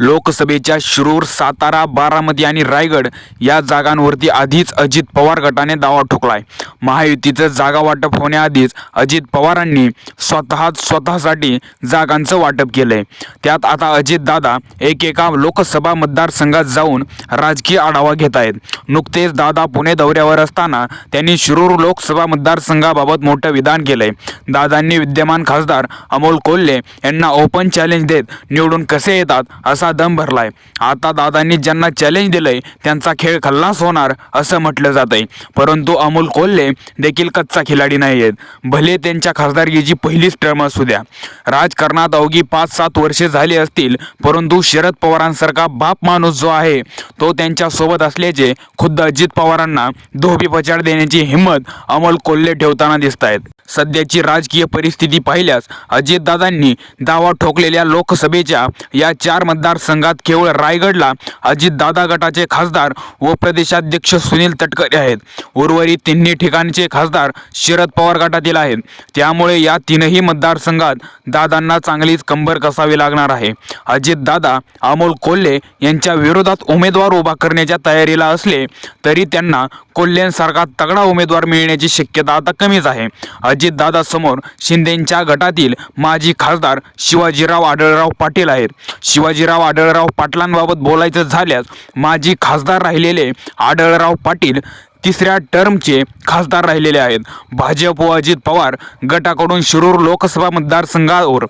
लोकसभेच्या शिरूर सातारा बारामती आणि रायगड या जागांवरती आधीच अजित पवार गटाने दावा ठोकलाय. महायुतीचं जागा वाटप होण्याआधीच अजित पवारांनी स्वतः स्वतःसाठी जागांचं वाटप केलंय. त्यात आता अजित दादा एकेका लोकसभा मतदारसंघात जाऊन राजकीय आढावा घेत आहेत. नुकतेच दादा पुणे दौऱ्यावर असताना त्यांनी शिरूर लोकसभा मतदारसंघाबाबत मोठं विधान केलंय. दादांनी विद्यमान खासदार अमोल कोल्हे यांना ओपन चॅलेंज देत निवडून कसे येतात असा दम भरलाय. आता दादांनी ज्यांना चॅलेंज दिलंय त्यांचा खेळ खल्लास होणार असं म्हटलं जातंय. परंतु अमोल कोल्हे देखील कच्चा खिलाडी नाही आहेत भले त्यांच्या खासदारकीची पहिलीच टर्म असू द्या. राजकारणात अवघी पाच सात वर्षे झाली असतील परंतु शरद पवारांसारखा बाप माणूस जो आहे तो त्यांच्यासोबत असल्याचे खुद्द अजित पवारांना धोबी पचाड देण्याची हिंमत अमोल कोल्हे ठेवताना दिसत आहेत सध्याची राजकीय परिस्थिती पाहिल्यास अजितदादांनी दावा ठोकलेल्या लोकसभेच्या या चार मतदारसंघात केवळ रायगडला अजितदादा गटाचे खासदार व प्रदेशाध्यक्ष सुनील तटकरे आहेत. उर्वरित तिन्ही ठिकाणचे खासदार शरद पवार गटातील आहेत. त्यामुळे या तीनही मतदारसंघात दादांना चांगलीच कंबर कसावी लागणार आहे. अजितदादा अमोल कोल्हे यांच्या विरोधात उमेदवार उभा करण्याच्या तयारीला असले तरी त्यांना कोल्हेंसारखा तगडा उमेदवार मिळण्याची शक्यता आता कमीच आहे. अजितदादा समोर शिंदेंच्या गटातील माजी खासदार शिवाजीराव आढळराव पाटील आहेत. शिवाजीराव आढळराव पाटलांबाबत बोलायचं झाल्यास माजी खासदार राहिलेले आढळराव पाटील तिसऱ्या टर्मचे खासदार राहिलेले आहेत. भाजप व अजित पवार गटाकडून शिरूर लोकसभा मतदारसंघावर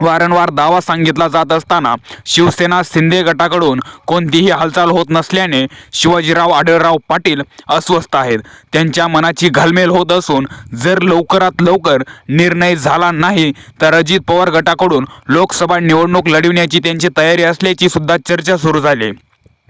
वारंवार दावा सांगितला जात असताना शिवसेना शिंदे गटाकडून कोणतीही हालचाल होत नसल्याने शिवाजीराव आढळराव पाटील अस्वस्थ आहेत. त्यांच्या मनाची घालमेल होत असून जर लवकरात लवकर निर्णय झाला नाही तर अजित पवार गटाकडून लोकसभा निवडणूक लढविण्याची त्यांची तयारी असल्याची सुद्धा चर्चा सुरू झाली.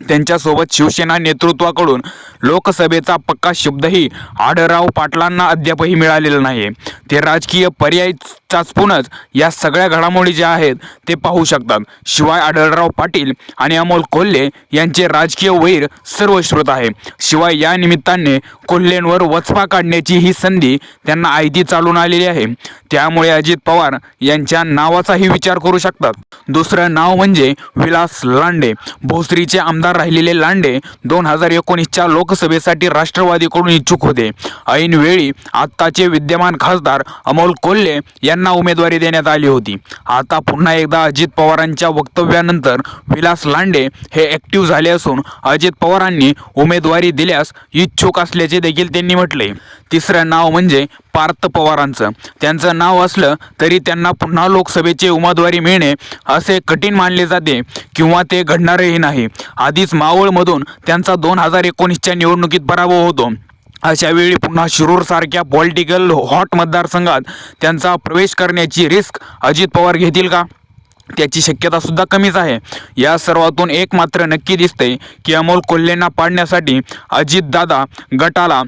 त्यांच्यासोबत शिवसेना नेतृत्वाकडून लोकसभेचा पक्का शब्दही आढळराव पाटलांना अद्यापही मिळालेला नाही. ते राजकीय पर्याय चाचपूनच या सगळ्या घडामोडी ज्या आहेत ते पाहू शकतात. शिवाय आढळराव पाटील आणि अमोल कोल्हे यांचे राजकीय वैर सर्वश्रुत आहे. शिवाय या निमित्ताने कोल्हेंवर वचपा काढण्याची ही संधी त्यांना आयती चालून आलेली आहे. त्यामुळे अजित पवार यांच्या नावाचाही विचार करू शकतात. दुसरं नाव म्हणजे विलास लांडे. भोसरीचे आमदार राहिलेले लांडे दोन हजार एकोणीसच्या लोकसभेसाठी राष्ट्रवादीकडून इच्छुक होते. ऐनवेळी आत्ताचे विद्यमान खासदार अमोल कोल्हे यांना उमेदवारी देण्यात आली होती. आता पुन्हा एकदा अजित पवारांच्या वक्तव्यानंतर विलास लांडे हे ॲक्टिव्ह झाले असून अजित पवारांनी उमेदवारी दिल्यास इच्छुक असल्याचे देखील त्यांनी म्हटले. तिसरं नाव म्हणजे पार्थ पवारांचं. त्यांचं नाव असलं तरी त्यांना पुन्हा लोकसभेची उमेदवारी मिळणे असे कठीण मानले जाते किंवा ते घडणारही नाही. आधीच मावळमधून त्यांचा दोन हजार एकोणीसच्या निवडणुकीत पराभव होतो. अशावेळी पुन्हा शिरूरसारख्या पॉलिटिकल हॉट मतदारसंघात त्यांचा प्रवेश करण्याची रिस्क अजित पवार घेतील का? त्याची शक्यता सुद्धा कमीच आहे. या सर्वातून एक मात्र नक्की दिसते की अमोल कोल्हेंना पाडण्यासाठी अजितदादा गटाला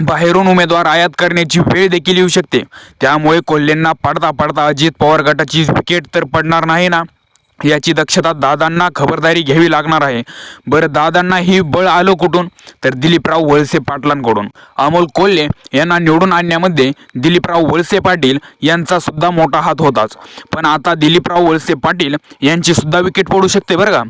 बाहेरून उमेदवार आयात करण्याची वेळ देखील येऊ शकते. त्यामुळे कोल्हेंना पाडता पाडता अजित पवार गटाची विकेट तर पडणार नाही ना? याची दक्षता दादांना खबरदारी घ्यावी लागणार आहे. बरं दादांना ही बळ आलं कुठून? तर दिलीपराव वळसे पाटलांकडून. अमोल कोल्हे यांना निवडून आणण्यामध्ये दिलीपराव वळसे पाटील यांचा सुद्धा मोठा हात होताच. पण आता दिलीपराव वळसे पाटील यांची सुद्धा विकेट पडू शकते बरं का?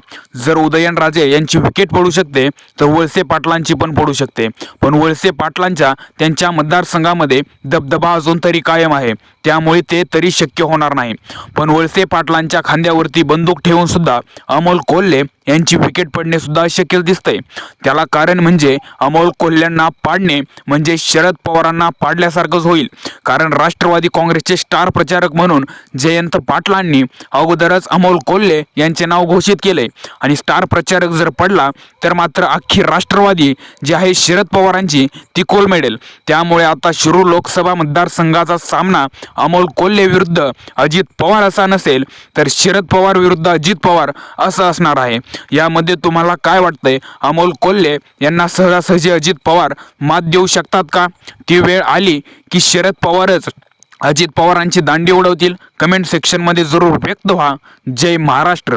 जर उदयनराजे यांची विकेट पडू शकते तर वळसे पाटलांची पण पडू शकते. पण वळसे पाटलांच्या त्यांच्या मतदारसंघामध्ये दबदबा अजून तरी कायम आहे. त्यामुळे ते तरी शक्य होणार नाही. पण वळसे पाटलांच्या खांद्यावरती बंदूक ठेवून सुद्धा अमोल कोल्हे यांची विकेट पडणे सुद्धा शक्य दिसतंय. त्याला कारण म्हणजे अमोल कोल्ह्यांना पाडणे म्हणजे शरद पवारांना पाडल्यासारखंच होईल. कारण राष्ट्रवादी काँग्रेसचे स्टार प्रचारक म्हणून जयंत पाटलांनी अगोदरच अमोल कोल्हे यांचे नाव घोषित केले. आणि स्टार प्रचारक जर पडला तर मात्र अख्खी राष्ट्रवादी जी आहे शरद पवारांची ती कोलमेडेल. त्यामुळे आता शिरूर लोकसभा मतदारसंघाचा सामना अमोल कोल्हे विरुद्ध अजित पवार असा नसेल तर शरद पवार विरुद्ध अजित पवार असं असणार आहे. यामध्ये तुम्हाला काय वाटतंय? अमोल कोल्हे यांना सहजासहजी अजित पवार मात देऊ शकतात का? ती वेळ आली की शरद पवारच अजित पवारांची दांडी उडवतील. कमेंट सेक्शनमध्ये जरूर व्यक्त व्हा. जय महाराष्ट्र.